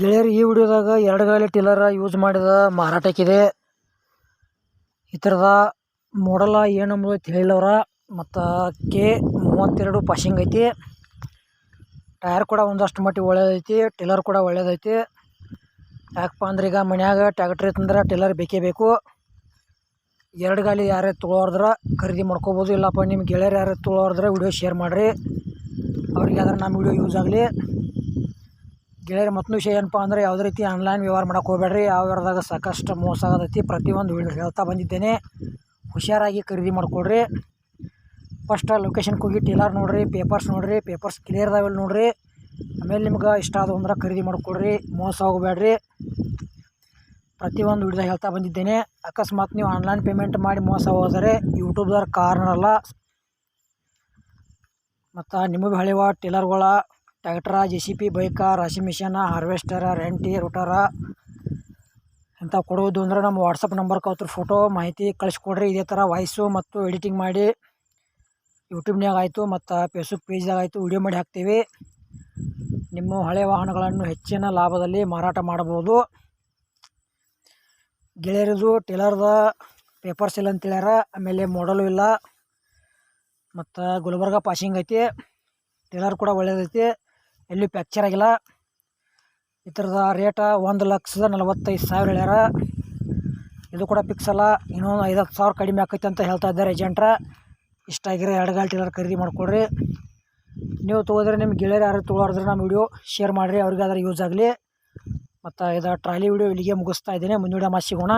ಗೆಳೆಯರು ಈ ವಿಡಿಯೋದಾಗ ಎರಡು ಗಾಲಿ ಟಿಲ್ಲರ ಯೂಸ್ ಮಾಡಿದ ಮಾರಾಟಕ್ಕಿದೆ. ಈ ಥರದ ಮಾಡಲ ಏನು ಅಂಬುದು ತಿಳಿಲ್ಲವ್ರ ಮತ್ತು ಕೆ ಮೂವತ್ತೆರಡು ಪಾಶಿಂಗ್ ಐತಿ. ಟಯರ್ ಕೂಡ ಒಂದಷ್ಟು ಮಟ್ಟಿಗೆ ಒಳ್ಳೇದೈತಿ, ಟಿಲ್ಲರ್ ಕೂಡ ಒಳ್ಳೆಯದೈತಿ ಯಾಕಪ್ಪ ಅಂದ್ರೆ ಈಗ ಮನ್ಯಾಗ ಟ್ಯಾಕ್ಟ್ರಿ ಇತ್ತಂದ್ರೆ ಟಿಲ್ಲರ್ ಬೇಕೇ ಬೇಕು. ಎರಡು ಗಾಲಿ ಯಾರೇ ತೊಗೊಳೋದ್ರ ಖರೀದಿ ಮಾಡ್ಕೋಬೋದು. ಇಲ್ಲಪ್ಪ ನಿಮ್ಮ ಗೆಳೆಯರು ಯಾರು ತೊಳೋರ್ದ್ರೆ ವಿಡಿಯೋ ಶೇರ್ ಮಾಡಿರಿ. ಅವ್ರಿಗೆ ಯಾವ್ದಾರು ನಮ್ಮ ವಿಡಿಯೋ ಯೂಸ್ ಆಗಲಿ. ಗೆಳೆಯರ ಮತ್ತೊಂದು ವಿಷಯ ಏನಪ್ಪ ಅಂದರೆ ಯಾವುದೇ ರೀತಿ ಆನ್ಲೈನ್ ವ್ಯವಹಾರ ಮಾಡೋಕೆ ಹೋಗ್ಬೇಡ್ರಿ. ಯಾವ ವ್ಯವಹಾರದಾಗ ಸಾಕಷ್ಟು ಮೋಸ ಆಗತೈತಿ. ಪ್ರತಿಯೊಂದು ಹೇಳ್ತಾ ಬಂದಿದ್ದೇನೆ. ಹುಷಾರಾಗಿ ಖರೀದಿ ಮಾಡಿಕೊಡ್ರಿ. ಫಸ್ಟ್ ಲೊಕೇಶನ್ಗೆ ಹೋಗಿ ಟೇಲರ್ ನೋಡಿರಿ ಪೇಪರ್ಸ್ ನೋಡಿರಿ ಪೇಪರ್ಸ್ ಕ್ಲಿಯರ್ ಅದಾವಿಲ್ಲ ನೋಡಿರಿ. ಆಮೇಲೆ ನಿಮ್ಗೆ ಇಷ್ಟ ಆದವು ಅಂದ್ರೆ ಖರೀದಿ ಮಾಡಿಕೊಡ್ರಿ. ಮೋಸ ಹೋಗಬೇಡ್ರಿ. ಪ್ರತಿಯೊಂದು ವಿಡಿಯೋದಾಗ ಹೇಳ್ತಾ ಬಂದಿದ್ದೇನೆ. ಅಕಸ್ಮಾತ್ ನೀವು ಆನ್ಲೈನ್ ಪೇಮೆಂಟ್ ಮಾಡಿ ಮೋಸ ಹೋದರೆ ಯೂಟ್ಯೂಬ್ದವ್ರ ಕಾರಣ ಅಲ್ಲ. ಮತ್ತು ನಿಮಗೆ ಹಳೆವ ಟೇಲರ್ಗಳ tractor J C B bike ರಾಶಿ ಮಿಷನ, ಹಾರ್ವೆಸ್ಟರ, ರೆಂಟಿ, ರೂಟರ ಇಂಥವು ಕೊಡುವುದು ಅಂದ್ರೆ ನಮ್ಮ ವಾಟ್ಸಪ್ ನಂಬರ್ ಅವ್ರ ಫೋಟೋ ಮಾಹಿತಿ ಕಳಿಸ್ಕೊಡ್ರಿ. ಇದೇ ಥರ ವಾಯ್ಸು ಮತ್ತು ಎಡಿಟಿಂಗ್ ಮಾಡಿ ಯೂಟ್ಯೂಬ್ನಾಗ ಆಯಿತು ಮತ್ತು ಫೇಸ್ಬುಕ್ ಪೇಜ್ದಾಗ ಆಯಿತು ವಿಡಿಯೋ ಮಾಡಿ ಹಾಕ್ತೀವಿ. ನಿಮ್ಮ ಹಳೆ ವಾಹನಗಳನ್ನು ಹೆಚ್ಚಿನ ಲಾಭದಲ್ಲಿ ಮಾರಾಟ ಮಾಡ್ಬೋದು. ಗೆಳೆಯರದು ಟೇಲರ್ದ ಪೇಪರ್ಸ್ ಇಲ್ಲ ಅಂತ ಹೇಳ್ಯಾರ, ಆಮೇಲೆ ಮಾಡಲು ಇಲ್ಲ. ಮತ್ತು ಗುಲ್ಬರ್ಗ ಪಾಸಿಂಗ್ ಐತಿ. ಟೇಲರ್ ಕೂಡ ಒಳ್ಳೇದೈತಿ. ಎಲ್ಲಿ ಪ್ಯಾಕ್ಚರ್ ಆಗಿಲ್ಲ. ಈ ಥರದ ರೇಟ ಒಂದು ಲಕ್ಷದ ನಲವತ್ತೈದು ಸಾವಿರ ಹೇಳ್ಯಾರ. ಇದು ಕೂಡ ಫಿಕ್ಸ್ ಅಲ್ಲ. ಇನ್ನೊಂದು ಐದು ಹತ್ತು ಸಾವಿರ ಕಡಿಮೆ ಆಕೈತೆ ಅಂತ ಹೇಳ್ತಾ ಇದ್ದಾರೆ ಏಜೆಂಟ್ರ ಇಷ್ಟ ಆಗಿರೋ ಎರಡು ಗಾಲಿ ಟೇಲರ್ ಖರೀದಿ ಮಾಡಿಕೊಡ್ರಿ. ನೀವು ತೊಗೋದ್ರೆ ನಿಮ್ಮ ಗೆಳೆಯರು ಯಾರು ತೊಗೊಳೋದ್ರೆ ನಮ್ಮ ವಿಡಿಯೋ ಶೇರ್ ಮಾಡಿರಿ. ಅವ್ರಿಗೆ ಅದರ ಯೂಸ್ ಆಗಲಿ. ಮತ್ತು ಇದು ಟ್ರಾಲಿ ವಿಡಿಯೋ ಇಲ್ಲಿಗೆ ಮುಗಿಸ್ತಾ ಇದ್ದೀನಿ. ಮುಂದಿನ ಮತ್ತೆ ಸಿಗೋಣ.